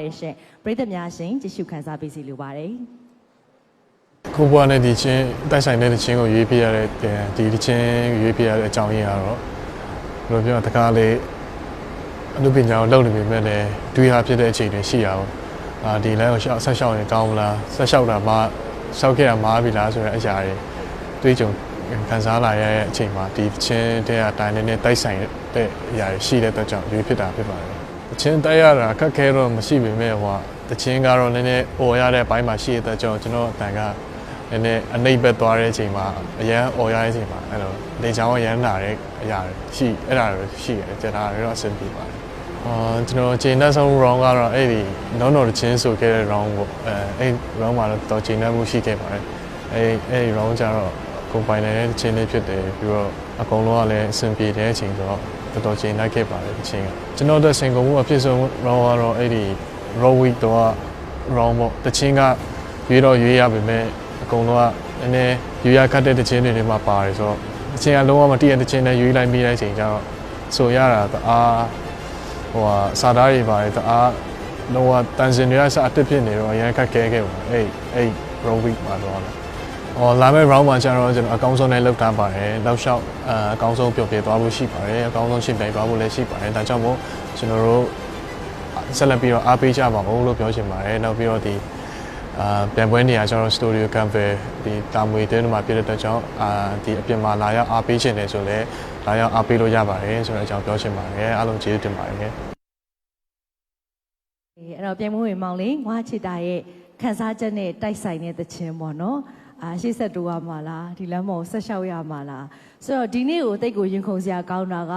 ပါတယ်ရှင်ပရိသတ်များရှင်ကြည့်ရှုခန်းစားပေးစီလိုပါတယ်ကိုဘွားနဲ့ဒီချင်းတိုက်ဆိုင်တဲ့ဒီချင်းကိုရွေးပြရတဲ့ဒီဒီချင်းရွေးပြရတဲ့အကြောင်းရင်းကတော့ဘယ်လိုပြောရတကားလေးအမှုပညာကိုလုပ်နေပေမဲ့လည်းတွေးဟာဖြစ်တဲ့အချိန်တွေရှိရအောင်အာဒီလမ်းကိုရှောက်ဆက်ရှောက်ရင်ကောင်းမလားဆက်ရှောက်တာမှရှောက်ခဲ့တာမှားပြီလားဆိုတဲ့အရာတွေတွေးကြုံခံစားလာရတဲ့အချိန်မှာဒီချင်းတဲ့အတိုင်းနဲ့တိုက်ဆိုင်တဲ့အရာတွေရှိတဲ့အတွက်ကြောင့်ရွေးဖြစ်တာဖြစ်ပါတယ်တ ချင်းတိုက်ရတာအခက်ခဲတော့မရှိပေမဲ့ဟိုတချင်းကတော့နည်းနည်းអော်ရတဲ့ဘိုင်းမှာရှိတဲ့အတွက်ကြောင့်ကျွန်တော်အတန်ကနည်းနည်းအနှိပ်ဘက်သွားတဲ့အချိန်မှာအရန်អော်ရတဲ့အချိန်မှာအဲ့လိုလေချောင်းအရန်လာတဲ့အရာတွေရှိအဲ့ဒါတွေရှိတယ်ကျွန်တော်ကတော့အဆင်ပြေပါတယ်အာကျွန်တော်ချိန်တဲ့ဆုံး round ကတော့အဲ့ဒီနောနော်ချင်းဆိုခဲ့တဲ့ round ကိုအဲအဲ့ round မှာတော့တော်ချိန်တဲ့မှုရှိခဲ့ပါတယ်အဲ့အဲ့ဒီ round ကျတော့ကိုပိုင်နေတဲ့ချင်းလေးဖြစ်တယ်ပြီးတော့အကုန်လုံးကလည်းအဆင်ပြေတဲ့အချိန်ဆိုတော့ တော်တော်ချိန်လိုက်ခဲ့ပါတယ်ဒီချိန်ကကျွန်တော်တို့စင်ကုန်မှုအဖြစ်ဆုံး round ကတော့အဲ့ဒီ row week တော့ round ပေါ့တချင်းကရွေးတော့ရွေးရပါမယ်အကုန်လုံးကနည်းနည်းယူရခတ်တဲ့တခြင်းတွေထဲမှာပါတယ်ဆိုတော့အချင်းကလုံးဝမတည့်ရတဲ့ခြင်းနဲ့ယူလိုက်မိတဲ့အချိန်ကျတော့ဆိုရတာတအားဟိုဟာစာသားတွေပါတယ်တအားလုံးဝတန်စင်တွေကစအတစ်ဖြစ်နေတော့အရင်ခက်ခဲခဲ့ပါအဲ့အဲ့ row week မှာတော့ ဟောလာမယ့် round မှာကျတော့ကျွန်တော်အကောင်းဆုံးနဲ့လောက်ထားပါတယ်လောက်လျှောက်အအကောင်းဆုံးပျော်ပြဲသွားဖို့ရှိပါတယ်အကောင်းဆုံးရှင်းပြိုင်သွားဖို့လည်းရှိပါတယ်ဒါကြောင့်မို့ကျွန်တော်တို့ဆက်လက်ပြီးတော့အားပေးကြပါဦးလို့ပြောချင်ပါတယ်နောက်ပြီးတော့ဒီအာပြန်ပွဲနေရာကျွန်တော်စတူဒီယိုကမ်ဖယ်ဒီတာမွေတင်းမှာပြည့်တဲ့အတွက်ကြောင့်အာဒီအပြင်မှာလာရောက်အားပေးခြင်းတယ်ဆိုလည်းလာရောက်အားပေးလို့ရပါတယ်ဆိုတဲ့အကြောင်းပြောချင်ပါတယ်အားလုံးကျေးဇူးတင်ပါတယ်အဲ့တော့ပြန်မဝင်မောင်လေးငွားချစ်တာရဲ့ခန်းစားချက်နဲ့တိုက်ဆိုင်တဲ့သချင်းပေါ့နော် အာရှေ့ဆက်တိုးရမှာလားဒီလမ်းမော်ဆက်လျှောက်ရမှာလားဆိုတော့ဒီနေ့ကိုတိတ်ကိုရင်ခုန်စရာကောင်းတာက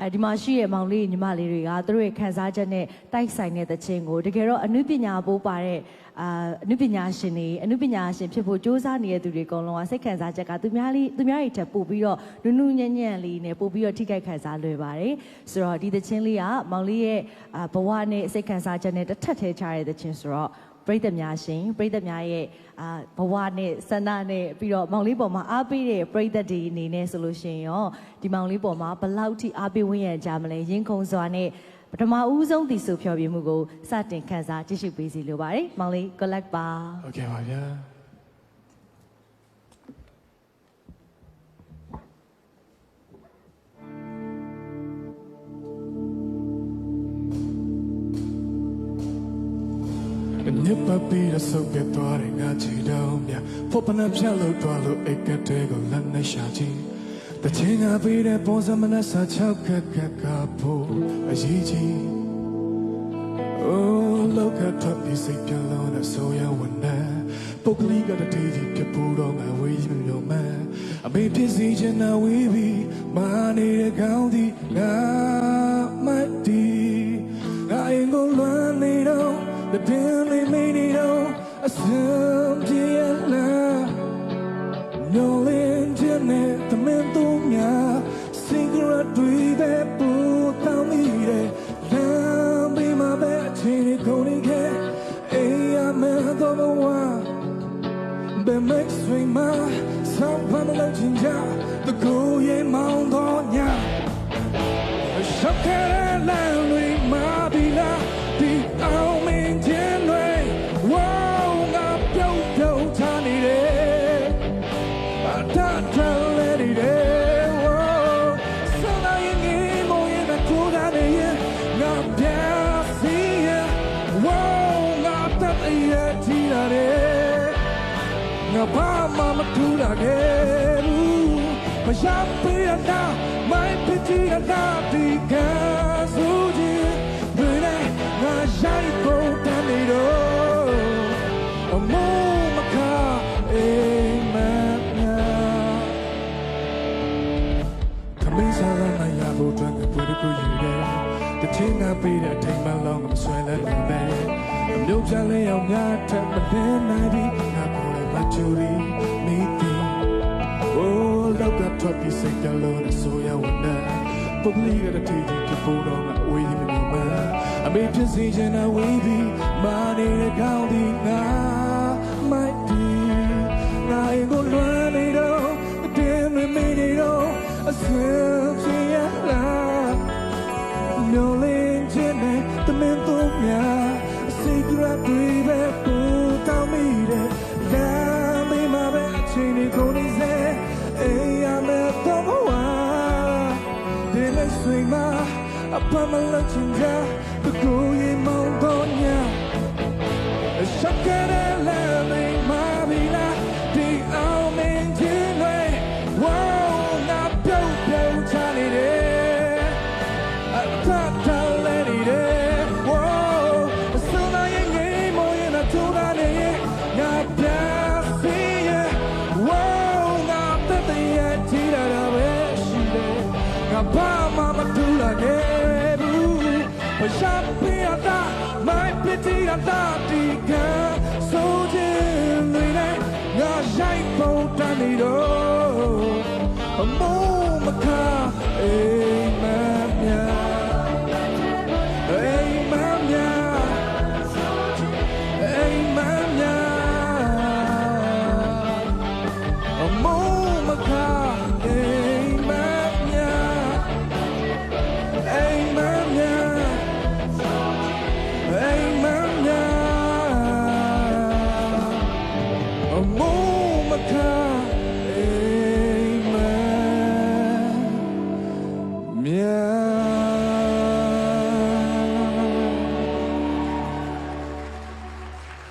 အဲဒီမှာရှိရဲ့မောင်လေးညီမလေးတွေကသူတို့ရဲ့ခန်းစားချက်နဲ့တိုက်ဆိုင်တဲ့သချင်းကိုတကယ်တော့အနုပညာပိုးပါတဲ့အာအနုပညာရှင်တွေအနုပညာရှင်ဖြစ်ဖို့စ조사နေတဲ့သူတွေအကုန်လုံးကစိတ်ခံစားချက်ကသူများလေးသူများတွေထပ်ပို့ပြီးတော့နုနုညံ့ညံ့လေးနဲ့ပို့ပြီးတော့ထိခိုက်ခံစားလွယ်ပါတယ်ဆိုတော့ဒီသချင်းလေးကမောင်လေးရဲ့အာဘဝနဲ့စိတ်ခံစားချက်နဲ့တစ်ထပ်ထဲချရတဲ့သချင်းဆိုတော့ ပရိသတ်များရှင်ပရိသတ်များရဲ့အာဘဝနဲ့ဆန္ဒနဲ့ပြီးတော့မောင်လေးပေါ်မှာအားပေးတဲ့ပရိသတ်တွေအနေနဲ့ဆိုလို့ရှင်ရောဒီမောင်လေးပေါ်မှာဘလောက်ထိအားပေးဝင်ရကြမလဲရင်ခုန်စွာနဲ့ပထမဦးဆုံးတည်ဆူဖျော်ပြမှုကိုစတင်ခန်းစားကြည့်ရှုပေးစီလိုပါတယ်မောင်လေး collect ပါဟုတ်ကဲ့ပါဗျာ ညစ်ပတ်ပြီးတော့ဆုပ်ပြသွားတဲ့ငါချီတော့မြဖို့ပနဖြတ်လို့သွားလို့အိတ်ကတဲကိုလက်နဲ့ရှာချီတချင်းကပြီးတဲ့ပုံစံမနဲ့စာချောက်ကကကဖို့အရေးကြီး Oh look at top ဒီစိတ်ပြလုံးနဲ့ဆိုရဝန်နဲ့ပုတ်ကလေးကတည်းကပြပူတော့ငါဝေးရမျိုးမအမေဖြစ်စီချင်တာဝေးပြီးမာနေတဲ့ကောင်းဒီငါ တော့တပင်လေးမ ငါဘာမှမထူတာခဲ့ဘူးမရပေးရတာမိုင်းပတီရတာဒီကဆိုခြင်းဘယ်နဲ့ငါရိုက်ကုန်တယ်နေတော့အမိုးမခအေးမန်ခမင်းစားလာနိုင်ရဖို့အတွက်ကိုယ်ကိုယူတယ်တချင်းကပေးတဲ့အထိမ်မလောင်းကမဆွဲလဲနေပဲအမျိုးချလဲအောင်များထပ်မတင်နိုင် ဒီငါကိုယ်မချူရီမိတီ Oh, look at what you say, your Lord, so you wonder. But believe it, I tell you, to put on that way, you know, man. I made decision, I will be money, the county, now, my dear. Now, I ain't gonna run it all, the damn, we made it all. I swear, see ya, love. မျောလင်းခြင်းနဲ့တမင်တို့များစိတ်ကရတွေပဲပူတောင်းမိတယ်လမ်းမေးမှာပဲအ ချိန်တွေကိုနေစေအေးရမယ်တော့မဝါဒီမဲ့ဆွေမှာအပမလောက်ချင်ကြတကူရင်မောင်းတော့ညာ Shakara la me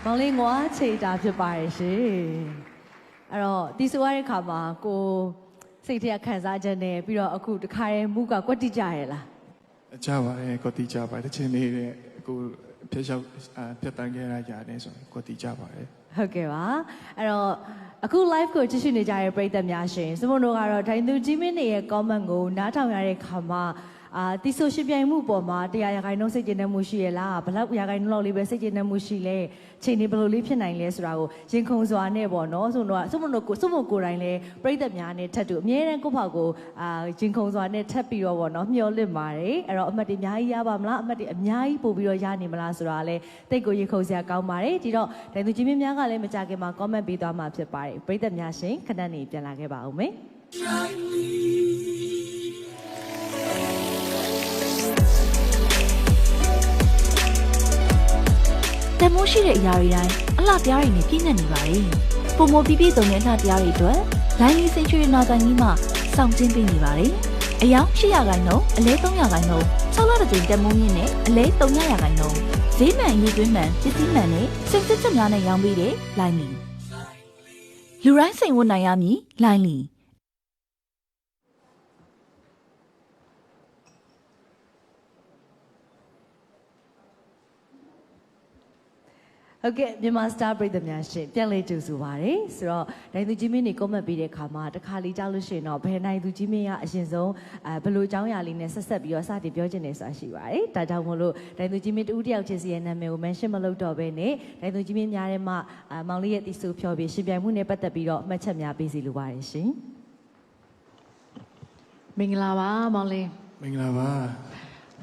မောင်လေးငွားချေတာဖြစ်ပါရဲ့ရှင်အဲ့တော့ဒီဆိုရတဲ့ခါမှာကိုစိတ်ထက်ခံစားချက်နဲ့ပြီးတော့အခုတခါရဲမူကကွက်တိကြရဲ့လားကြပါတယ်ကိုတီကြပါတယ်တစ်ချိန်လေးတဲ့ကိုဖျက်လျှောက်အာဖျက်တန်းခဲ့ရကြတယ်ဆိုရင်ကိုတီကြပါတယ်ဟုတ်ကဲ့ပါအဲ့တော့အခု live ကိုကြည့်ရှုနေကြတဲ့ပရိသတ်များရှင်စမုံတို့ကတော့ဒိုင်သူကြီးမင်းတွေရဲ့ comment ကိုနားထောင်ရတဲ့ခါမှာ အာတီဆိုရှင်ပြိုင်မှုပေါ်မှာတရားရခိုင်နှုန်းစိတ်ကျဉ်တဲ့မှုရှိရလားဘယ်လောက်ရခိုင်နှုန်းလောက်လေးပဲစိတ်ကျဉ်တဲ့မှုရှိလဲချိန်နေဘယ်လိုလေးဖြစ်နိုင်လဲဆိုတာကိုရင်ခုန်စွာနဲ့ပေါ့နော်ဆိုတော့စမုံတို့ကိုစမုံကိုယ်တိုင်လဲပရိသတ်များနဲ့ထပ်တူအမြဲတမ်းကိုယ့်ဖောက်ကိုအာရင်ခုန်စွာနဲ့ထပ်ပြီးတော့ပေါ့နော်မျှော်လင့်ပါတယ်အဲ့တော့အမှတ်တွေအများကြီးရပါမလားအမှတ်တွေအများကြီးပို့ပြီးတော့ရနေမလားဆိုတာလဲတိတ်ကိုရင်ခုန်စရာကောင်းပါတယ်ဒီတော့ဒိုင်သူကြီးမင်းများကလည်းမကြခင်မှာ comment ပေးသွားမှာဖြစ်ပါတယ်ပရိသတ်များရှင်ခဏနေပြန်လာခဲ့ပါဦးမယ် တန်မိုးရှိတဲ့အရာတွေတိုင်းအလှပြားတွေနဲ့ပြည့်ညက်နေပါတယ်။ပုံမပြည့်ပြည့်စုံတဲ့အလှပြားတွေအတွက်လိုင်းလီစင်ချွေနာဆိုင်ကြီးမှစောင့်ကျင်းပေးနေပါတယ်။အယောင်800ခိုင်နှုန်းအလဲ300ခိုင်နှုန်း6လတစ်ကြိမ်တန်မိုးမြင့်နဲ့အလဲ300ခိုင်နှုန်းဈေးမှန်ရေးသွင်းမှန်ပစ္စည်းမှန်နဲ့စင်စစ်ချက်များနဲ့ရောင်းပေးတဲ့လိုင်းလီလူတိုင်းစိန်ဝတ်နိုင်ရမည်လိုင်းလီ ဟုတ်ကဲ့မြန်မာစတာပရိသတ်များရှင်ပြန်လေးကြိုဆိုပါရစေဆိုတော့နိုင်သူကြီးမင်းနေကွန်မန့်ပေးတဲ့ခါမှာတစ်ခါလေးကြားလို့ရှိရင်တော့ဘယ်နိုင်သူကြီးမင်းကအရင်ဆုံးအဲဘယ်လိုအကြောင်းအရာလေးနဲ့ဆက်ဆက်ပြီးတော့စတင်ပြောချင်နေဆိုတာရှိပါတယ်ဒါကြောင့်မို့လို့နိုင်သူကြီးမင်းတူတယောက်ချင်းစီရဲ့နာမည်ကို mention မလုပ်တော့ဘဲနဲ့နိုင်သူကြီးမင်းများထဲမှာအမောင်လေးရဲ့တီဆူဖြောပြီးရှင်ပြိုင်မှုနဲ့ပတ်သက်ပြီးတော့အမှတ်ချက်များပေးစီလိုပါတယ်ရှင်မင်္ဂလာပါမောင်လေးမင်္ဂလာပါ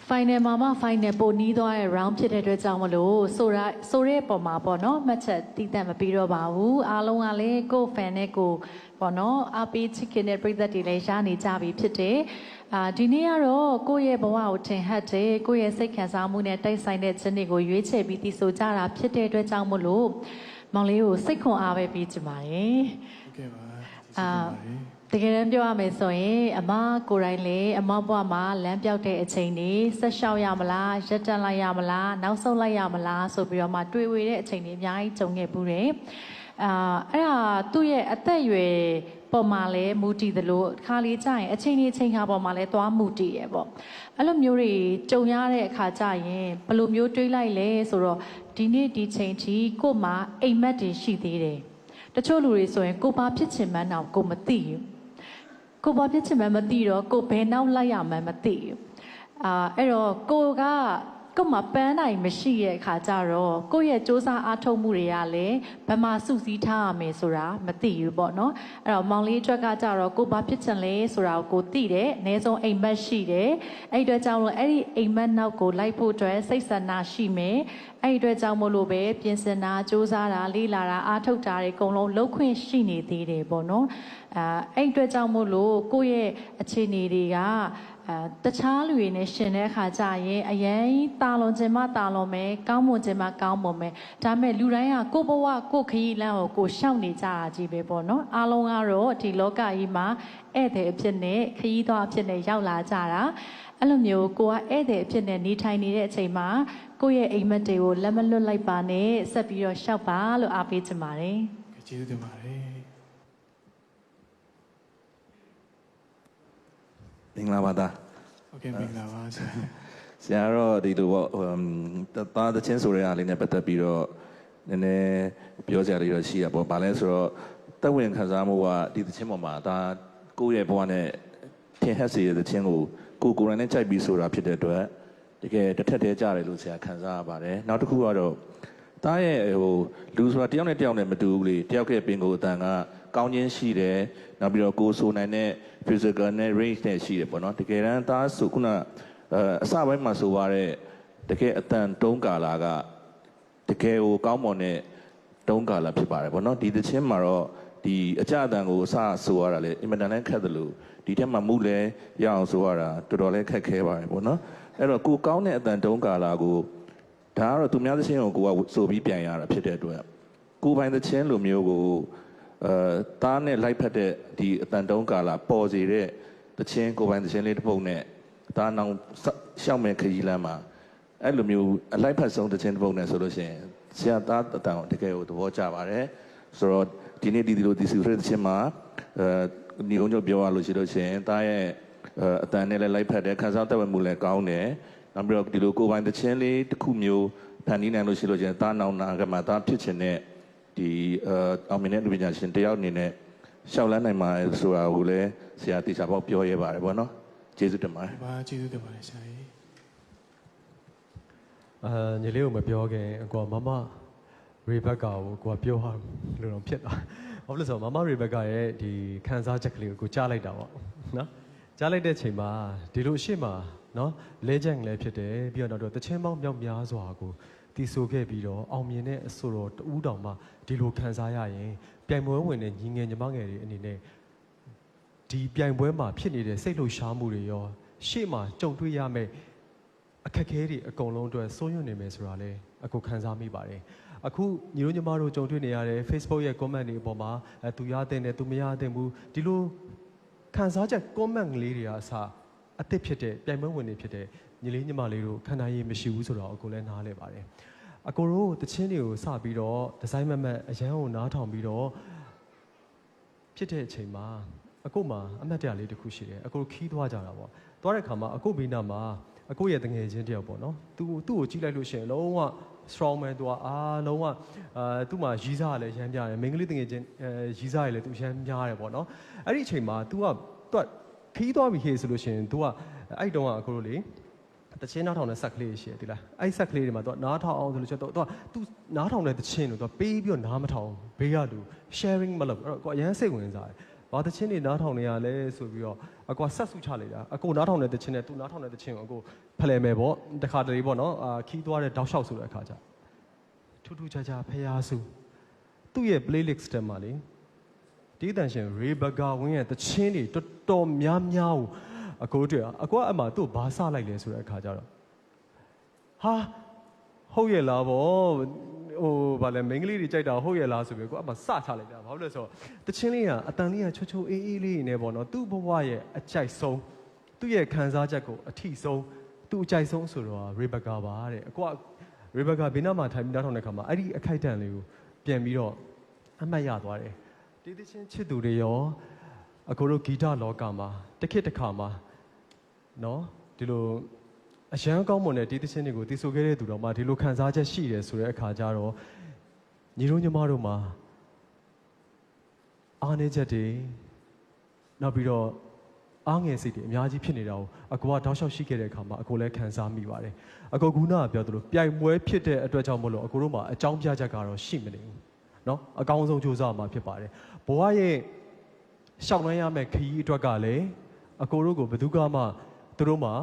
final မှာမှ final ပိုနီးသွားတဲ့ round ဖြစ်တဲ့အတွက်ကြောင့်မလို့ဆိုရဆိုတဲ့ပုံမှာပေါ့နော်မှတ်ချက်တည်တတ်မပြီးတော့ပါဘူးအားလုံးကလည်းကိုယ့် fan နဲ့ကိုယ်ပေါ့နော်အားပေးချစ်ခင်တဲ့ပရိသတ်တွေလည်းရနေကြပြီဖြစ်တယ်အာဒီနေ့ကတော့ကိုယ့်ရဲ့ဘဝကိုထင်ဟပ်တယ်ကိုယ့်ရဲ့စိတ်ခံစားမှုနဲ့တိုက်ဆိုင်တဲ့ခြင်းတွေကိုရွေးချယ်ပြီးတည်ဆိုကြတာဖြစ်တဲ့အတွက်ကြောင့်မလို့မောင်လေးကိုစိတ်ခွန်အားပဲပေးချင်ပါတယ်ဟုတ်ကဲ့ပါကျေးဇူးတင်အာပါ တယ်တကယ်တမ်းပြောရမယ်ဆိုရင်အမကိုယ်တိုင်လေအမဘွားမှာလမ်းပြောက်တဲ့အချိန်တွေဆက်လျှောက်ရမလားရက်တန့်လိုက်ရမလားနောက်ဆုံးလိုက်ရမလားဆိုပြီးတော့မှတွေးဝေတဲ့အချိန်တွေအများကြီးကြုံခဲ့ပူတယ်အာအဲ့ဒါသူ့ရဲ့အသက်အရွယ်ပေါ်မှာလဲမူတည်သလိုတစ်ခါလေးကြာရင်အချိန်ကြီးအချိန်ခါပေါ်မှာလဲသွားမူတည်ရပေါ့အဲ့လိုမျိုးတွေကြုံရတဲ့အခါကြာရင်ဘယ်လိုမျိုးတွေးလိုက်လဲဆိုတော့ဒီနေ့ဒီချိန်ထိကို့မှာအိမ်မက်တွေရှိသေးတယ်တချို့လူတွေဆိုရင်ကိုဘာဖြစ်ချင်မှန်းတော့ကိုမသိဘူး ကိုဘာဖြစ်ချင်မှန်းမသိတော့ကိုဘယ်နောက်လိုက်ရမှန်းမသိဘူးအာအဲ့တော့ကိုက ကို့မှာပန်းနိုင်မရှိရဲ့အခါကျတော့ကိုယ့်ရဲ့စ조사အားထုတ်မှုတွေကလည်းဘယ်မှာစုစည်းထားရမယ်ဆိုတာမသိဘူးပေါ့နော်အဲ့တော့မောင်လေးအတွက်ကကြတော့ကိုဘာဖြစ်ချင်လဲဆိုတာကိုကိုသိတယ်အနည်းဆုံးအိမ်မက်ရှိတယ်အဲ့ဒီအတွက်ကြောင့်လို့အဲ့ဒီအိမ်မက်နောက်ကိုလိုက်ဖို့အတွက်စိတ်ဆန္ဒရှိမယ်အဲ့ဒီအတွက်ကြောင့်မို့လို့ပဲပြင်ဆင်တာစ조사တာလေးလာတာအားထုတ်တာတွေအကုန်လုံးလှုပ်ခွင့်ရှိနေသေးတယ်ပေါ့နော် အာအဲ့ဒီအတွက်ကြောင့်မို့လို့ကိုယ့်ရဲ့အခြေအနေတွေက အဲတခြားလူတွေနဲ့ရှင်တဲ့အခါကျရင်အရင်တာလွန်ခြင်းမတာလွန်မယ်ကောင်းမွန်ခြင်းမကောင်းမွန်မယ်ဒါပေမဲ့လူတိုင်းကကိုယ့်ဘဝကိုယ့်ခရီးလမ်းကိုကိုယ်ရှောက်နေကြတာကြီးပဲပေါ့နော်အားလုံးကတော့ဒီလောကကြီးမှာဧည့်သည်အဖြစ်နဲ့ခရီးသွားအဖြစ်နဲ့ရောက်လာကြတာအဲ့လိုမျိုးကိုကဧည့်သည်အဖြစ်နဲ့နေထိုင်နေတဲ့အချိန်မှာကိုယ့်ရဲ့အိမ်မက်တွေကိုလက်မလွတ်လိုက်ပါနဲ့ဆက်ပြီးတော့ရှောက်ပါလို့အားပေးချင်ပါတယ်ကျေးဇူးတင်ပါတယ် မင်္ဂလာပါသားဟုတ်ကဲ့မင်္ဂလာပါဆရာဆရာကတော့ဒီလိုပေါ့ဟိုသားတချင်းဆိုတဲ့အားလေးနဲ့ပတ်သက်ပြီးတော့နည်းနည်းပြောစရာလေးတော့ရှိရပေါ့ဗာလဲဆိုတော့တက်ဝင်ခံစားမှုကဒီတချင်းပေါ်မှာဒါကိုယ့်ရဲ့ဘဝနဲ့ထင်ဟပ်စေတဲ့တချင်းကိုကိုယ်ကိုယ်တိုင်နဲ့ကြိုက်ပြီးဆိုတာဖြစ်တဲ့အတွက်တကယ်တစ်ထက်တည်းကြတယ်လို့ဆရာခံစားရပါတယ်နောက်တစ်ခုကတော့တားရဲ့ဟိုလူဆိုတာတယောက်နဲ့တယောက်နဲ့မတူဘူးလေတယောက်ရဲ့ပင်ကိုယ်အတန်က ကောင်းခြင်းရှိတယ်နောက်ပြီးတော့ကိုယ်ဆိုနိုင်တဲ့ physical နဲ့ range နဲ့ရှိတယ်ပေါ့နော်တကယ်တမ်းတားဆိုခုနအဲအစပိုင်းမှာဆိုရတဲ့တကယ်အတန်တုံးကာလာကတကယ်ကိုကောင်းမွန်တဲ့တုံးကာလာဖြစ်ပါတယ်ပေါ့နော်ဒီသချင်းမှာတော့ဒီအကြအတန်ကိုအစဆိုရတာလေအင်မတန်လည်းခက်တယ်လို့ဒီထက်မှမူလဲရအောင်ဆိုရတာတော်တော်လေးခက်ခဲပါတယ်ပေါ့နော်အဲ့တော့ကိုကောင်းတဲ့အတန်တုံးကာလာကိုဒါကတော့သူများသချင်းကိုကိုကဆိုပြီးပြန်ရတာဖြစ်တဲ့အတွက်ကိုပိုင်သချင်းလိုမျိုးကို အဲတားနဲ့လိုက်ဖက်တဲ့ဒီအတန်တုံးကာလာပေါ်စီတဲ့သချင်းကိုပိုင်သချင်းလေးတစ်ပုဒ်နဲ့တားနောင်ရှောက်မဲ့ခရီးလမ်းမှာအဲ့လိုမျိုးအလိုက်ဖက်ဆုံးသချင်းတစ်ပုဒ်နဲ့ဆိုလို့ရှိရင်ဆရာသားအတန်ကိုတကယ်ကိုသဘောကျပါတယ်ဆိုတော့ဒီနေ့ဒီဒီလိုဒီစီဖရသချင်းမှာအဲဒီအောင်ကျော်ပြောရလို့ရှိလို့ရှိရင်တားရဲ့အဲအတန်နဲ့လည်းလိုက်ဖက်တယ်ခန်းစားတက်ဝဲမှုလည်းကောင်းတယ်နောက်ပြီးတော့ဒီလိုကိုယ်ပိုင်တခြင်းလေးတစ်ခုမျိုးဖန်တီးနိုင်လို့ရှိလို့ကျရင်တာနောင်နာကမှတာဖြစ်ခြင်းနဲ့ ဒီအဲအောင်မြင်တဲ့လူပညာရှင်တယောက်အနေနဲ့ရှောက်လန်းနိုင်မှာဆိုတာကိုလည်းဆရာတေချာပေါက်ပြောရဲပါတယ်ဗောနော်ကျေးဇူးတင်ပါတယ်ဘာကျေးဇူးတင်ပါတယ်ဆရာကြီးအာညီလေးကိုမပြောခင်ကိုကမမရေဘက်ကာကိုကိုကပြောဟာလို့တော့ဖြစ်တာဘာဖြစ်လို့လဲဆိုတော့မမရေဘက်ကာရဲ့ဒီခန်းစားချက်ကလေးကိုကိုကြားလိုက်တာပေါ့နော်ကြားလိုက်တဲ့ချိန်မှာဒီလိုအရှိမနော်လဲချက်လည်းဖြစ်တယ်ပြီးတော့နောက်တော့တချင်းပေါင်းမြောက်များစွာကို တီဆိုခဲ့ပြီးတော့အောင်မြင်တဲ့အဆိုတော်တူးတောင်မှဒီလိုခန်းစားရရင်ပြိုင်ပွဲဝင်တဲ့ညီငယ်ညီမငယ်တွေအနေနဲ့ဒီပြိုင်ပွဲမှာဖြစ်နေတဲ့စိတ်လှုပ်ရှားမှုတွေရောရှေ့မှာကြုံတွေ့ရမယ့်အခက်အခဲတွေအကုန်လုံးအတွက်စိုးရွံ့နေမယ်ဆိုတာလဲအခုခံစားမိပါတယ်အခုညီတို့ညီမတို့ကြုံတွေ့နေရတဲ့ Facebook ရဲ့ comment တွေအပေါ်မှာအဲသူရတဲ့နဲ့သူမရတဲ့ဘူးဒီလိုခံစားချက် comment လေးတွေကအစအသစ်ဖြစ်တဲ့ပြိုင်ပွဲဝင်တွေဖြစ်တဲ့ ညီလေးညီမလေးတို့ခံနိုင်ရည်မရှိဘူးဆိုတော့အခုလည်းနားလဲပါတယ်အကိုတို့တချင်းတွေကိုစပြီးတော့ဒီဇိုင်းမမတ်အရန်ကိုနားထောင်ပြီးတော့ဖြစ်တဲ့အချိန်မှာအကုတ်မှာအမတ်တရလေးတစ်ခုရှိတယ်အကုတ်ခီးသွားကြတာပေါ့သွားတဲ့ခါမှာအကုတ်ဘေးနားမှာအကုတ်ရဲ့တငယ်ချင်းတယောက်ပေါ့နော်သူသူ့ကိုကြည့်လိုက်လို့ရှိရင်လုံးဝ strong man သူကအားလုံးဝအာသူ့မှာရီးစားရလဲရမ်းပြတယ်မိန်းကလေးတငယ်ချင်းအဲရီးစားရလဲသူရမ်းများတယ်ပေါ့နော်အဲ့ဒီအချိန်မှာ तू ကသူကခီးသွားပြီဟေ့ဆိုလို့ရှိရင် तू ကအဲ့တုန်းကအကုတ်လေ တချင်းနားထောင်တဲ့ဆက်ကလေးရှိတယ်ဒီလားအဲ့ဆက်ကလေးတွေမှာသူကနားထောင်အောင်ဆိုလို့ချက်တော့သူကသူနားထောင်တဲ့တချင်းကိုသူကပေးပြီးတော့နားမထောင်ဘေးကလူ sharing မလုပ်အဲ့တော့ကိုအရန်စိတ်ဝင်စားတယ်ဘာတချင်းတွေနားထောင်နေရလဲဆိုပြီးတော့အကွာဆက်စုချလိုက်တာအကိုနားထောင်တဲ့တချင်းနဲ့သူနားထောင်တဲ့တချင်းကိုအကိုဖလှယ်မယ်ပေါ့တခါတလေပေါ့နော်အာခီးသွားတဲ့တောက်လျှောက်ဆိုတဲ့အခါကျထူးထူးခြားခြားဖျားစုသူ့ရဲ့ playlist ထဲမှာလေဒီတန်ရှင် Rebecca Win ရဲ့တချင်းတွေတော်တော်များများကို အကိုတွေ့အကိုကအမှသူ့ဘာစလိုက်လဲဆိုတဲ့အခါကျတော့ဟာဟုတ်ရဲ့လားဗောဟိုဗာလဲမိန်းကလေးတွေကြိုက်တာဟုတ်ရဲ့လားဆိုပြီးကိုအမှစချလိုက်တာဘာလို့လဲဆိုတော့တချင်းလေးကအတန်လေးကချွတ်ချွတ်အေးအေးလေးနေပေါ့နော်သူ့ဘဝရဲ့အကြိုက်ဆုံးသူ့ရဲ့ခံစားချက်ကိုအထီဆုံးသူ့အကြိုက်ဆုံးဆိုတော့ရေဘကာပါတဲ့အကွာရေဘကာဘေးနားမှာထိုင်ပြီးနားထောင်တဲ့ခါမှာအဲ့ဒီအခိုက်အတန့်လေးကိုပြန်ပြီးတော့အမှတ်ရသွားတယ်ဒီတချင်းချစ်သူတွေရောအကိုတို့ဂီတလောကမှာတစ်ခေတ်တစ်ခါမှာ နော်ဒီလို အရန်ကောင်းမွန်တဲ့ဒီသချင်းတွေကိုတည်ဆိုခဲ့တဲ့သူတော်မှဒီလိုခံစားချက်ရှိတယ်ဆိုတဲ့အခါကျတော့ညီတို့ညီမတို့မှာအားနည်းချက်တွေနောက်ပြီးတော့အားငယ်စိတ်တွေအများကြီးဖြစ်နေတာကိုအကူကတောက်လျှောက်ရှိခဲ့တဲ့အခါမှာအကူလည်းခံစားမိပါတယ်အကူကကပြောသလိုပြိုင်ပွဲဖြစ်တဲ့အတွက်ကြောင့်မလို့အကူတို့မှာအကြောင်းပြချက်ကတော့ရှိမနေဘူးเนาะအကောင်းဆုံးကြိုးစားမှာဖြစ်ပါတယ်ဘဝရဲ့ရှောက်နှမ်းရမယ့်ခရီးအတွက်ကလည်းအကူတို့ကိုဘယ်သူကမှ သူတို့မှာ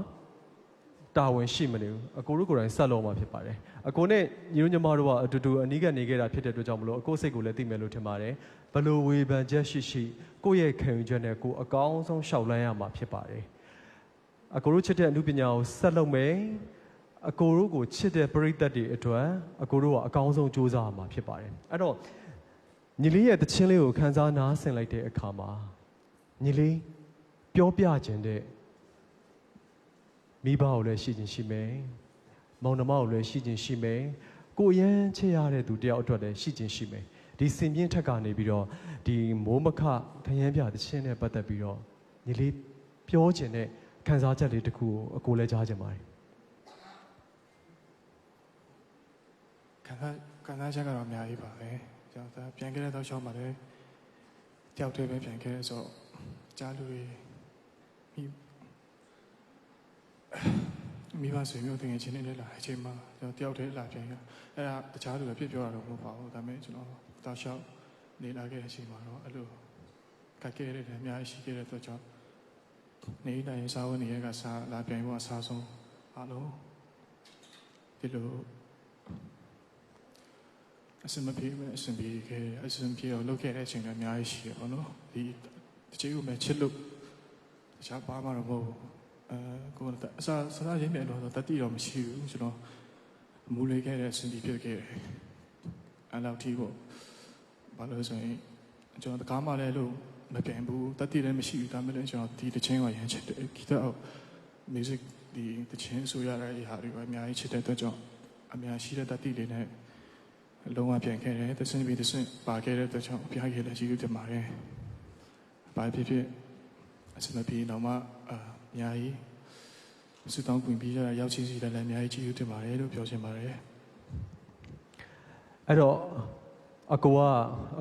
တာဝန်ရှိမနေဘူးအကိုတို့ကိုယ်တိုင်ဆက်လို့မှာဖြစ်ပါတယ်အကိုနဲ့ညီတို့ညီမတို့ကအတူတူအနီးကနေခဲ့တာဖြစ်တဲ့အတွက်ကြောင့်မလို့အကိုစိတ်ကိုလည်းသိမယ်လို့ထင်ပါတယ်ဘလို့ဝေဖန်ချက်ရှိရှိကိုယ့်ရဲ့ခံယူချက်နဲ့ကိုယ်အကောင်းဆုံးရှောက်လန်းရမှာဖြစ်ပါတယ်အကိုတို့ချစ်တဲ့အမှုပညာကိုဆက်လုပ်မယ်အကိုတို့ကိုချစ်တဲ့ပရိသတ်တွေအတွက်အကိုတို့ကအကောင်းဆုံးစူးစမ်းရမှာဖြစ်ပါတယ်အဲ့တော့ညီလေးရဲ့တခြင်းလေးကိုခန်းစားနားဆင်လိုက်တဲ့အခါမှာညီလေးပြောပြခြင်းတဲ့ မိဘကိုလည်းရှိခြင်းရှိမယ်မောင်နှမကိုလည်းရှိခြင်းရှိမယ်ကိုယ်ရမ်းချစ်ရတဲ့သူတယောက်အတွက်လည်းရှိခြင်းရှိမယ်ဒီစင်ပြင်းထက်ကနေပြီးတော့ဒီမိုးမခခရမ်းပြတခြင်းနဲ့ပတ်သက်ပြီးတော့ညီလေးပြောခြင်းတဲ့ခံစားချက်လေးတစ်ခုကိုအကိုလည်းကြားခြင်းပါတယ်ခံစားခံစားချက်ကတော့အများကြီးပါပဲကျွန်တော်ဒါပြန်ခဲ့တဲ့တော့ရှောင်းပါတယ်တယောက်တည်းပဲပြန်ခဲ့တဲ့ဆိုတော့ကြားလူတွေမိ မိဘဆွေမျိုးတင်ငယ်ချင်းတွေလည်းလာတဲ့အချိန်မှာကျွန်တော်တယောက်တည်းလာပြန်ရအဲ့ဒါတခြားလူတွေဖြစ်ပြောတာတော့မဟုတ်ပါဘူးဒါပေမဲ့ကျွန်တော်တောက်လျှောက်နေလာခဲ့တဲ့အချိန်မှာတော့အဲ့လိုကခဲ့ရတဲ့အများကြီးရှိခဲ့တဲ့အတွက်ကြောင့်နေတိုင်းစားဝင်နေရကစားလာပြန်ဖို့အစားဆုံးအားလုံးဒီလိုအစမပြေမဲ့အစပြေခဲ့အစမပြေအောင်လုပ်ခဲ့တဲ့အချိန်လည်းအများကြီးရှိတယ်ပေါ့နော်ဒီတချေကိုမဲ့ချစ်လို့တခြားဘာမှတော့မဟုတ်ဘူး အဲကိုယ်ကအစားစားရင်းနဲ့တော့တတိတော့မရှိဘူးကျွန်တော်မူလေးခဲ့တဲ့အစင်ပြေဖြစ်ခဲ့တယ်အဲ့လောက်ထိပေါ့ဘာလို့ဆိုရင်ကျွန်တော်တကားမှလည်းလို့မပြန်ဘူးတတိလည်းမရှိဘူးဒါမှလည်းကျွန်တော်ဒီတချင်းကိုရမ်းချစ်တယ်ဂီတအောက် music ဒီတချင်းဆိုရတဲ့အရာတွေကိုအများကြီးချစ်တဲ့အတွက်ကြောင့်အများရှိတဲ့တတိလေးနဲ့လုံးဝပြန်ခဲ့တယ်သစင်ပြီးသစင်ပါခဲ့တဲ့အတွက်ကြောင့်ဘုရားကြီးလည်းကြီးတင်ပါတယ်။ဘာဖြစ်ဖြစ်အစမပြေတော့မှအာ အများကြီးစုတောင်းပွင့်ပြီးကြတာရောက်ချင်းစီလည်းလည်းအများကြီးကြီးတင်ပါတယ်လို့ပြောချင်ပါတယ်။အဲ့တော့အကိုက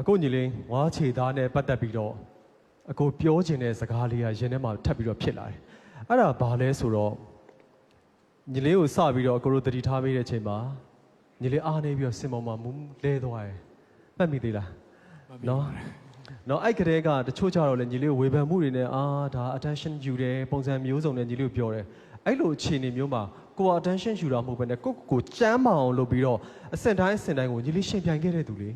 အကိုညီလေးဝါခြေသားနဲ့ပတ်သက်ပြီးတော့အကိုပြောချင်တဲ့စကားလေးကရင်ထဲမှာထပ်ပြီးတော့ဖြစ်လာတယ်။အဲ့ဒါဘာလဲဆိုတော့ညီလေးကိုစပြီးတော့အကိုတို့တတိထားပေးတဲ့အချိန်မှာညီလေးအားနေပြီးတော့စင်ပေါ်မှာမူးလဲသွားတယ်။မှတ်မိသေးလား။နော်။ နော်အဲ့ကလေးကတချို့ကြတော့လေညီလေးကိုဝေဖန်မှုတွေနဲ့အာဒါ attention ယူတယ်ပုံစံမျိုးစုံနဲ့ညီလေးကိုပြောတယ်။အဲ့လိုအခြေအနေမျိုးမှာကိုက attention ယူတာမဟုတ်ဘဲနဲ့ကိုယ့်ကိုယ်ကိုကြမ်းမအောင်လုပ်ပြီးတော့အစင်တိုင်းအစင်တိုင်းကိုညီလေးရှင်ပြိုင်ခဲ့တဲ့သူလေ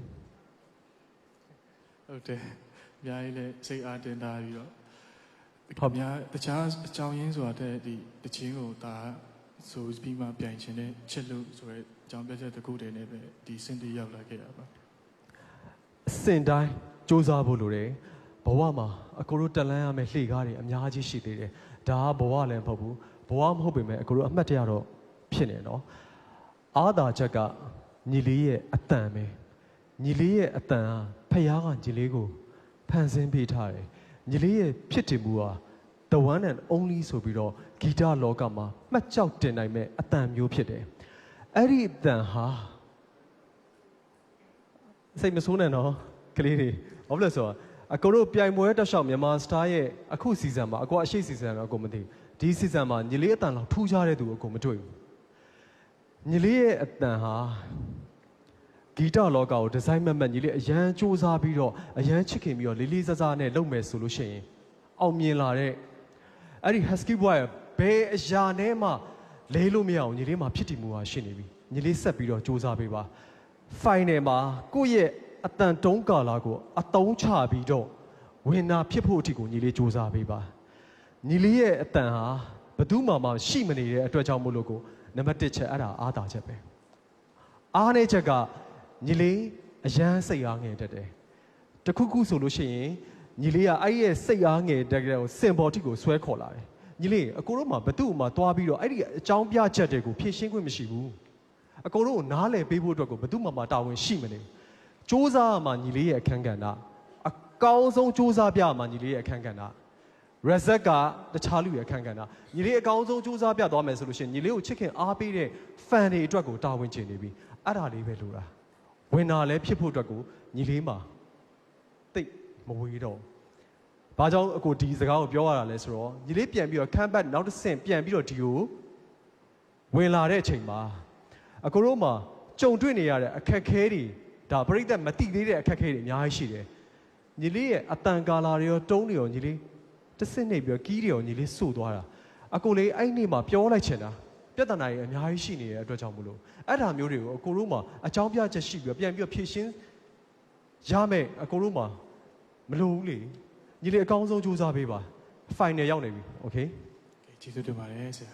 ဟုတ်တယ်။အများကြီးလည်းစိတ်အားတင်တာပြီးတော့ဟုတ်အများတခြားအကြောင်းရင်းဆိုတာတဲ့ဒီတချင်းကိုဒါဆိုပြီးမှပြန်ချင်တဲ့ချစ်လို့ဆိုရဲအကြောင်းပြချက်တစ်ခုတည်းနဲ့ပဲဒီစင်တီရောက်လာခဲ့တာပါအစင်တိုင်း စူးစမ်းဖို့လိုတယ်ဘဝမှာအကိုတို့တက်လန်းရမယ့်လှေကားတွေအများကြီးရှိသေးတယ်ဒါကဘဝလည်းမဟုတ်ဘူးဘဝမဟုတ်ပေမဲ့အကိုတို့အမှတ်တရတော့ဖြစ်နေနော်အာသာချက်ကညီလေးရဲ့အတန်ပဲညီလေးရဲ့အတန်ဟာဖယားကညီလေးကိုဖန်ဆင်းပေးထားတယ်ညီလေးရဲ့ဖြစ်တည်မှုဟာ the one and only ဆိုပြီးတော့ဂီတလောကမှာမှတ်ကြောက်တင်နိုင်မဲ့အတန်မျိုးဖြစ်တယ်အဲ့ဒီအတန်ဟာစိတ်မဆိုးနဲ့နော် ကလေးတွေဘာဖြစ်လဲဆိုတော့အကိုတို့ပြိုင်ပွဲတက်လျှောက်မြန်မာစတားရဲ့အခုစီဇန်မှာအကိုအရှိစီဇန်တော့အကိုမသိဘူးဒီစီဇန်မှာညီလေးအတန်လောက်ထူးခြားတဲ့သူအကိုမတွေ့ဘူးညီလေးရဲ့အတန်ဟာဂီတလောကကိုဒီဇိုင်းမတ်မတ်ညီလေးအရန်စူးစမ်းပြီးတော့အရန်ချစ်ခင်ပြီးတော့လေးလေးစားစားနဲ့လုပ်မယ်ဆိုလို့ရှိရင်အောင်မြင်လာတဲ့အဲ့ဒီ husky boy ရဲ့ဘယ်အရာနဲ့မှလဲလို့မရအောင်ညီလေးမှာဖြစ်တည်မှုဟာရှိနေပြီညီလေးဆက်ပြီးတော့စူးစမ်းပေးပါ final မှာကိုယ့်ရဲ့ အတန်တုံးကာလာကိုအတုံးချပြီးတော့ဝင်နာဖြစ်ဖို့အထိကိုညီလေးစူးစမ်းပေးပါညီလေးရဲ့အတန်ဟာဘယ်သူမှမရှိမနေတဲ့အတွက်ကြောင့်မို့လို့ကိုနံပါတ်1ချက်အဲ့ဒါအားသာချက်ပဲအားနေချက်ကညီလေးအရန်စိတ်အားငယ်တတ်တယ်တခုခုဆိုလို့ရှိရင်ညီလေးကအဲ့ဒီရဲ့စိတ်အားငယ်တဲ့ကိုစင်ပေါ်တိကိုဆွဲခေါ်လာတယ်ညီလေးအကိုတို့မှဘသူ့မှသွားပြီးတော့အဲ့ဒီအကြောင်းပြချက်တွေကိုဖြည့်ရှင်းခွင့်မရှိဘူးအကုန်လုံးကိုနားလည်ပေးဖို့အတွက်ကိုဘယ်သူမှမတာဝန်ရှိမနေ စူးစမ်းရမှာညီလေးရဲ့အခန်းကဏ္ဍအကောင်းဆုံးစူးစမ်းပြရမှာညီလေးရဲ့အခန်းကဏ္ဍ reset ကတခြားလူရဲ့အခန်းကဏ္ဍညီလေးအကောင်းဆုံးစူးစမ်းပြသွားမယ်ဆိုလို့ရှိရင်ညီလေးကိုချစ်ခင်အားပေးတဲ့ fan တွေအတွက်ကိုတာဝန်ကျင်နေပြီအဲ့ဒါလေးပဲလိုတာဝင်တာလည်းဖြစ်ဖို့အတွက်ကိုညီလေးမှာတိတ်မဝေးတော့ဘာကြောင့်အကိုဒီစကားကိုပြောရတာလဲဆိုတော့ညီလေးပြန်ပြီးတော့ come back နောက်တစ်ဆင့်ပြန်ပြီးတော့ဒီကိုဝင်လာတဲ့အချိန်မှာအကိုတို့မှာကြုံတွေ့နေရတဲ့အခက်အခဲတွေ ဒါပြိသက်မတိသေးတဲ့အခက်အခဲတွေအများကြီးရှိတယ်။ညီလေးရဲ့အတန်ကာလာတွေရောတုံးတွေရောညီလေးတစ်စစ်နေပြီးတော့ကီးတွေရောညီလေးစို့သွားတာ။အကိုလေးအဲ့နေ့မှာပြောလိုက်ချင်တာပြဿနာတွေအများကြီးရှိနေတဲ့အတွက်ကြောင့်မလို့အဲ့ဒါမျိုးတွေကိုအကိုတို့မှာအကြောင်းပြချက်ရှိပြီးတော့ပြန်ပြီးတော့ဖြည့်ရှင်းရမယ်အကိုတို့မှာမလိုဘူးလေ။ညီလေးအကောင်းဆုံးစူးစမ်းပေးပါ။ final ရောက်နေပြီ။ Okay ကျေးဇူးတင်ပါတယ်ဆရာ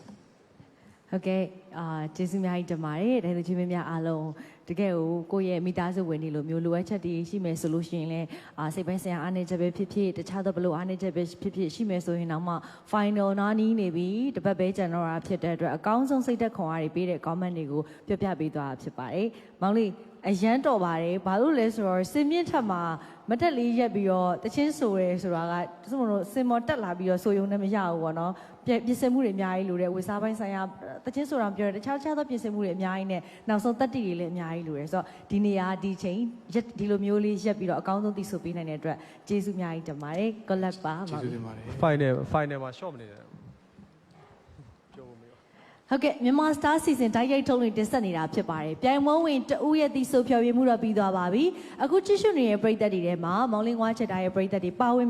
ဟုတ်ကဲ့အာကျေးဇူးအများကြီးတင်ပါတယ်ဒါဆိုချင်းမင်းများအားလုံး တကယ်ကိုကိုယ့်ရဲ့မိသားစုဝင်နေလို့မျိုးလိုအပ်ချက်တွေရှိမယ်ဆိုလို့ရှိရင်လည်းအာစိတ်ပိုင်းဆိုင်ရာအားနည်းချက်ပဲဖြစ်ဖြစ်တခြားသောဘလို့အားနည်းချက်ပဲဖြစ်ဖြစ်ရှိမယ်ဆိုရင်တော့မှ final နားနီးနေပြီတပတ်ပဲကျန်တော့တာဖြစ်တဲ့အတွက်အကောင်းဆုံးစိတ်သက်ခွန်အားတွေပေးတဲ့ comment တွေကိုပြောပြပေးသွားတာဖြစ်ပါတယ်မောင်လေး အရန်တော်ပါတယ်ဘာလို့လဲဆိုတော့စင်မြင့်ထက်မှာမတက်လေးရက်ပြီးတော့တချင်းဆိုရဲဆိုတာကသူတို့စင်မော်တက်လာပြီးတော့ဆိုယုံနဲ့မရဘူးပေါ့နော်ပြင်ပြင်ဆင်မှုတွေအများကြီးလိုတယ်ဝေစားပိုင်းဆိုင်ရာတချင်းဆိုတာပြောတယ်တခြားတခြားသောပြင်ဆင်မှုတွေအများကြီးနဲ့နောက်ဆုံးတက်တီတွေလည်းအများကြီးလိုတယ်ဆိုတော့ဒီနေရာဒီချိန်ရက်ဒီလိုမျိုးလေးရက်ပြီးတော့အကောင်းဆုံးသိဆိုပေးနိုင်တဲ့အတွက်ကျေးဇူးအများကြီးတင်ပါတယ် good luck ပါကျေးမောင်ဇူးလေးတင်ပါတယ် final final မှာ short မနေတယ်ပြောဖို့မရ ဟုတ်ကဲ့မြန်မာ Star Season တိုက်ရိုက်ထုတ်လွှင့်တင်ဆက်နေတာဖြစ်ပါတယ်ပြိုင်ပွဲဝင်တဦးရဲ့တီဆိုဖြော်ပြမှုတော့ပြီးသွားပါပြီအခုကြည့်ရှုနေတဲ့ပရိသတ်တွေထဲမှာမောင်လင်းဝါချက်တာရဲ့ပရိသတ်တွေပါဝင်